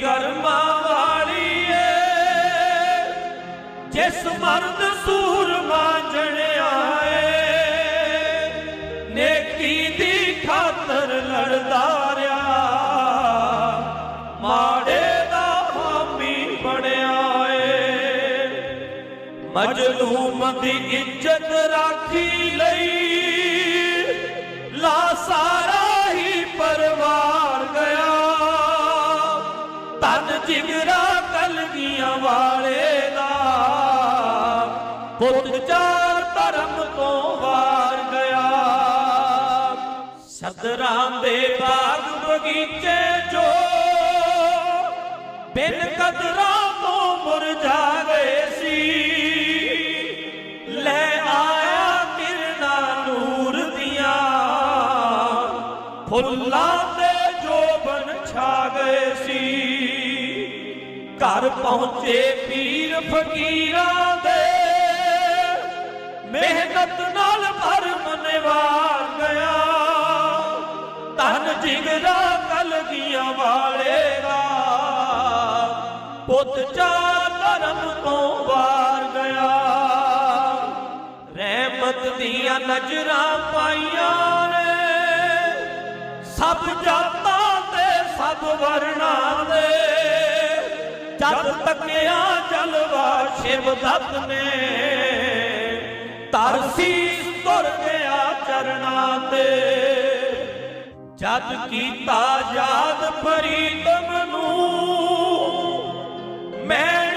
ਕਰਮਾਂ ਵਾਲੀ ਏ ਜਿਸ ਮਰਦ ਸੂਰਮਾ ਜਣਿਆ ਏ ਨੇਕੀ ਦੀ ਖਾਤਰ ਲੜਦਾ ਰਿਹਾ ਮਾੜੇ ਦਾ ਹਾਮੀ ਬਣਿਆ ਏ ਮਜਲੂਮ ਦੀ ਇੱਜ਼ਤ ਵਾਲੇ ਦਾ। ਪੁੱਤ ਚਾਰ ਧਰਮ ਤੋਂ ਵਾਰ ਗਿਆ। ਸਦਰਾਂ ਦੇ ਬਾਗ ਬਗੀਚੇ ਜੋ ਬਿਨ ਕਦਰਾਂ ਤੋਂ ਮੁਰਝਾ ਗਏ ਸੀ। ਲੈ ਆਇਆ ਕਿਰਨਾ ਨੂਰ ਦੀਆਂ। ਫੁੱਲਾਂ ਘਰ ਪਹੁੰਚੇ ਪੀਰ ਫਕੀਰਾਂ ਦੇ। ਮਿਹਨਤ ਨਾਲ ਭਰਮ ਨਿਵਾਰ ਗਿਆ। ਧਨ ਜਿਗਰਾ ਕਲਗੀਆਂ ਵਾਲੇ ਦਾ ਪੁੱਤ ਚਾ ਧਰਮ ਤੋਂ ਵਾਰ ਗਿਆ। ਰਹਿਮਤ ਦੀਆਂ ਨਜ਼ਰਾਂ ਪਾਈਆਂ ਨੇ। ਸਭ ਜਾਤਾਂ ਤੇ ਸਭ ਵਰਣਾਂ ਜਦ ਤੱਕਿਆ ਜਲਵਾ ਸ਼ਿਵ ਦਤ ਨੇ ਤਰਸੀ ਤੁਰ ਗਿਆ ਚਰਨਾਂ ਤੇ। ਜਦ ਕੀਤਾ ਯਾਦ ਫਰੀਦਮ ਨੂੰ, ਮੈਂ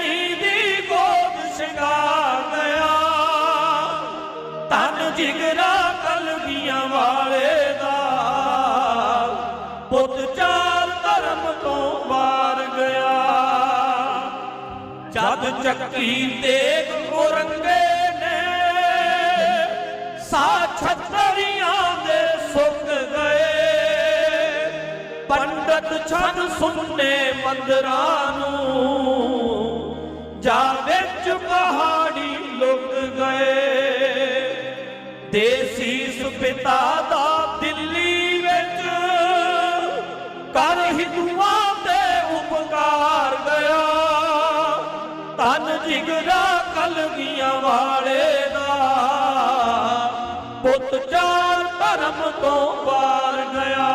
ਜਦ ਚੱਕੀ ਤੇਗ ਮੁਰੰਗੇ ਨੇ ਸਾ ਛਤਰੀਆਂ ਦੇ ਸੁੱਕ ਗਏ। ਪੰਡਤ ਛੱਡ ਸੁਣਨੇ ਮੰਦਰਾਂ ਨੂੰ, ਜਾ ਵਿੱਚ ਪਹਾੜੀ ਲੁਕ ਗਏ। ਦੇਸੀ ਸੁਪਿਤਾ ਤਨ ਜਿਗਰਾ ਕਲਗੀਆਂ ਵਾਲੇ ਦਾ। ਪੁੱਤ ਚਾਰ ਧਰਮ ਤੋਂ ਵਾਰ ਗਿਆ।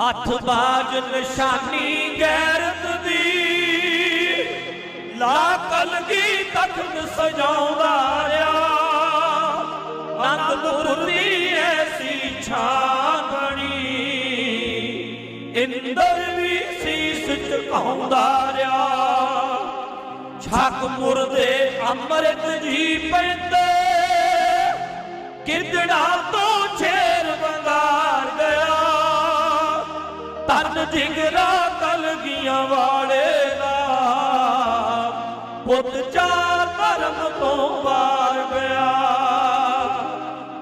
ਹੱਥ ਬਾਜ ਨਿਸ਼ਾਨੀ ਗੈਰਤ ਦੀ। ਲਾ ਕਲਗੀ ਤਖਤ ਸਜਾਉਂਦਾ ਰਿਹਾ। ਅਨੰਦਪੁਰ ਦੀ ਐਸੀ ਛਾਂ ਬਣੀ ਇੰਦਰ ਵੀ ਸੀਸ ਝੁਕਾਉਂਦਾ ਰਿਹਾ। ਛੱਕ ਮੁਰਦੇ ਅੰਮ੍ਰਿਤ ਜੀ ਪੈਂਦੇ। ਕਿਰਦੜਾ ਤੋਂ ਛੇਰ ਬੰਗਾਰ ਗਿਆ। ਤਨ ਜਿਗਰਾ ਕਲਗੀਆਂ ਵਾਲੇ ਦਾ। ਪੁੱਤ ਚਾਰ ਧਰਮ ਤੋਂ ਵਾਰ ਗਿਆ।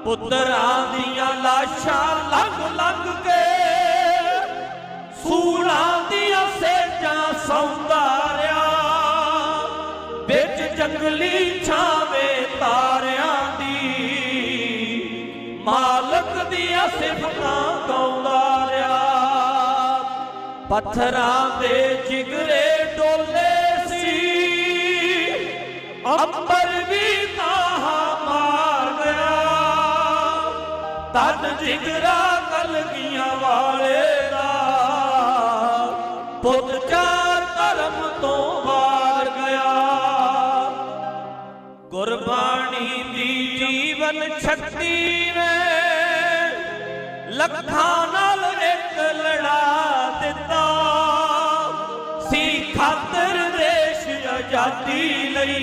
ਪੁੱਤਰਾਂ ਦੀਆਂ ਲਾਸ਼ਾਂ ਲੰਘ ਲੱਗ ਕੇ। ਸੂਲਾਂ ਦੀਆਂ ਸੇਜਾਂ ਸੌਂਦਾਰਿਆ ਵਿੱਚ ਜੰਗਲੀ ਛਾਵੇਂ ਤਾਰਿਆਂ ਦੀ। ਮਾਲਕ ਦੀਆਂ ਸਿਫਤਾਂ ਗਾਉਂਦਾ ਰਿਹਾ ਪੱਥਰਾਂ ਦੇ ਜਿਗਰੇ ਡੋਲੇ ਸੀ। ਅੰਬਰ ਵੀ ਤਾਹਾ ਮਾਰ ਗਿਆ। ਤਨ ਜਿਗਰਾ ਕਲਗੀਆਂ ਵਾਲੇ ਦਾ। ਪੁੱਤ ਚਾਰ ਜੀਵਨ ਸ਼ਕਤੀ ਨੇ ਲੱਖਾਂ ਨਾਲ ਇੱਕ ਲੜਾ ਦਿੱਤਾ। ਸੀ ਖਾਤਰ ਦੇਸ਼ ਆਜ਼ਾਦੀ ਲਈ।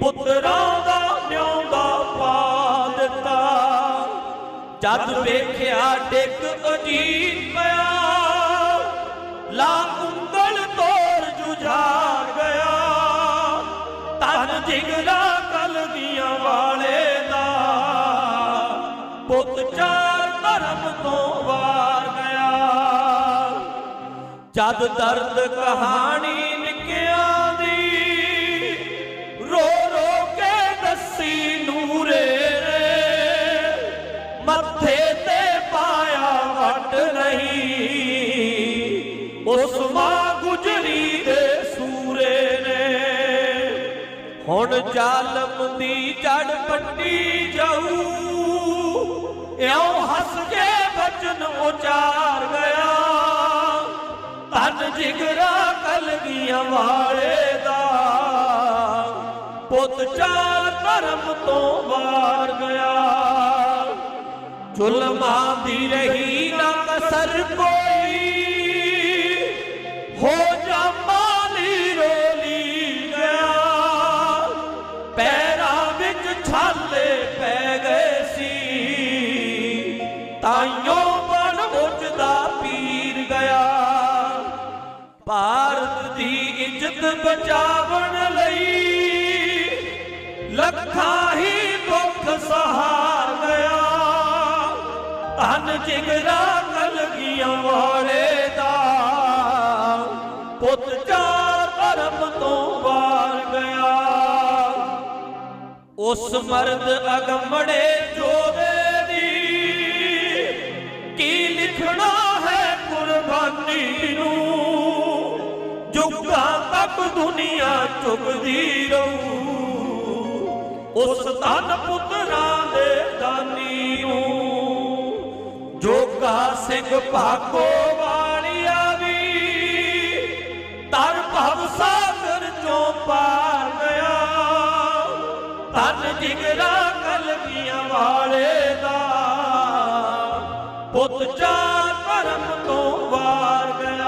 ਪੁੱਤਰਾਂ ਦਾ ਨਿਉਂਦਾ ਪਾ ਦਿੱਤਾ। ਜਦ ਵੇਖਿਆ ਟਿਕ ਅਜੀਤ ਪੁੱਤ ਚਾਰ ਧਰਮ ਤੋਂ ਵਾਰ ਗਿਆ। ਜਦ ਦਰਦ ਕਹਾਣੀ ਨਿਕਿਆਂ ਦੀ, ਰੋ ਰੋ ਕੇ ਦੱਸੀ ਨੂਰੇ ਮੱਥੇ ਤੇ ਪਾਇਆ ਵੱਟ ਨਹੀਂ, ਉਸ ਮਾਂ ਗੁਜਰੀ ਦੇ ਸੂਰੇ ਨੇ। ਹੁਣ ਜ਼ਾਲਮ ਦੀ ਜੜ ਪੱਟੀ ਜਾਊ। ਇਉਂ ਹੱਸ ਕੇ ਬਚਨ ਉਚਾਰ ਗਿਆ। ਤਨ ਜਿਗਰਾ ਕਲਗੀਆਂ ਵਾਲੇ ਦਾ। ਪੁੱਤ ਚਾਰ ਧਰਮ ਤੋਂ ਵਾਰ ਗਿਆ। ਜ਼ੁਲਮਾਂ ਦੀ ਰਹੀ ਨਾ ਕਸਰ ਕੋਈ। ਭਾਰਤ ਦੀ ਇੱਜ਼ਤ ਬਚਾਵਣ ਲਈ ਲੱਖਾਂ ਹੀ ਦੁੱਖ ਸਹਾਰ ਗਿਆ। ਧਨ ਜਿਗਰਾ ਕਲਗੀਆਂ ਵਾਲੇ ਦਾ, ਪੁੱਤ ਚਾਰ ਧਰਮ ਤੋਂ ਵਾਰ ਗਿਆ। ਉਸ ਮਰਦ ਅਗੰਮੜੇ ਜੁਗਾਂ ਦੁਨੀਆ ਚੁਗਦੀ ਰਹੂ। ਉਸ ਧਨ ਪੁੱਤਰਾਂ ਦੇ ਦਾਨੀ ਨੂੰ ਜੋਗਾ ਸਿੰਘ ਭਾਗੋ ਵਾਲਿਆ ਵੀ ਤਰ ਭਵ ਸਾਗਰ ਚੋਂ ਪਾਰ ਗਿਆ। ਤਨ ਜਿਗਰਾ ਕਲਗੀਆਂ ਵਾਲੇ ਦਾ। ਪੁੱਤ ਚਾਰ ਧਰਮ ਤੋਂ ਵਾਰ ਗਿਆ।